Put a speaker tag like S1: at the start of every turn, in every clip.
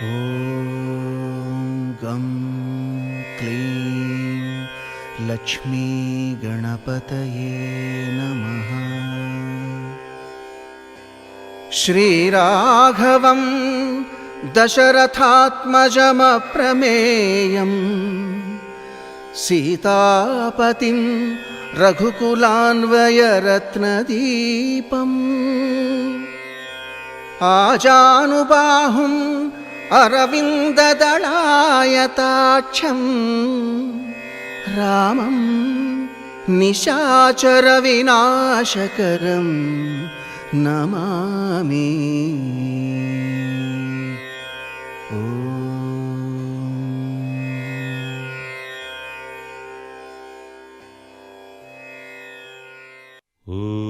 S1: ॐ गं क्लीं लक्ष्मीगणपतये नमः। श्रीराघवं दशरथात्मजमप्रमेयम् सीतापतिं रघुकुलान्वयरत्नदीपम् आजानुबाहुम्
S2: അരവിന്ദദളായതാക്ഷം രാമം നിശാചരവിനാശകരം നമാമി. ഓ.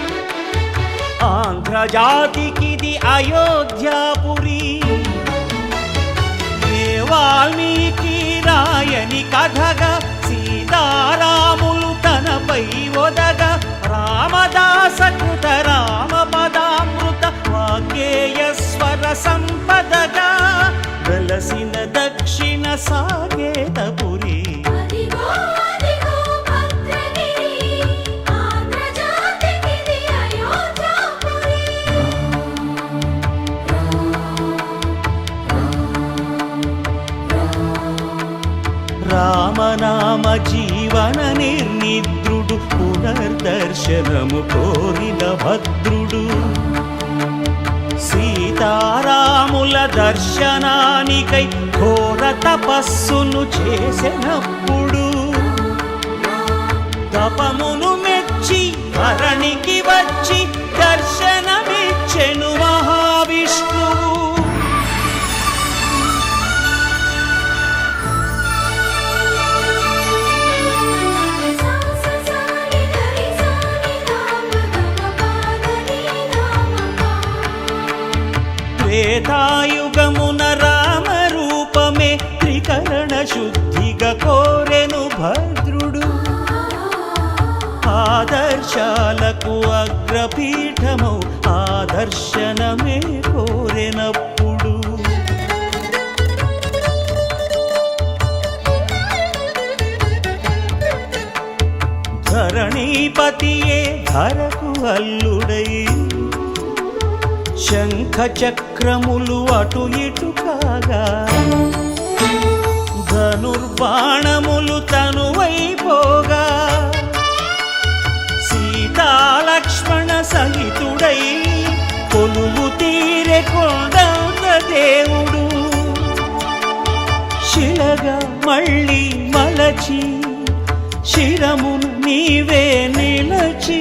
S2: ఆంధ్రజాతికిది అయోధ్యాపురి. ఏ వాల్మీకి రాయని కథగా సీతారాములు తనపై ఒదగ రామనామ జీవన నిర్నిద్రుడు పునర్దర్శనము కోరిన భద్రుడు. సీతారాముల దర్శనానికై ఘోర తపస్సును చేసినప్పుడు తపమును మెచ్చి ధరణికి వచ్చి త్రేతాయుగమున రామ రూపమే త్రికరణ శుద్ధిగా కోరెను భద్రుడు. ఆదర్శాలకు అగ్రపీఠము ఆదర్శనమే కోరెనప్పుడు. ధరణీపతియే ధరకు అల్లుడై శంఖ చక్రములు అటు ఇటు కాగా ధనుర్బాణములు తనువైపోగా సీతాలక్ష్మణ సహితుడై కొలువు తీరే కొండంత దేవుడు. శిలగా మళ్ళీ మలచి శిరమును నీవే నిలచి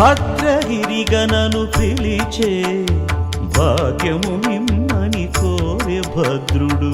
S2: భద్రగిరిగనను పిలిచే భాగ్యము నిమ్మని కోరే భద్రుడు.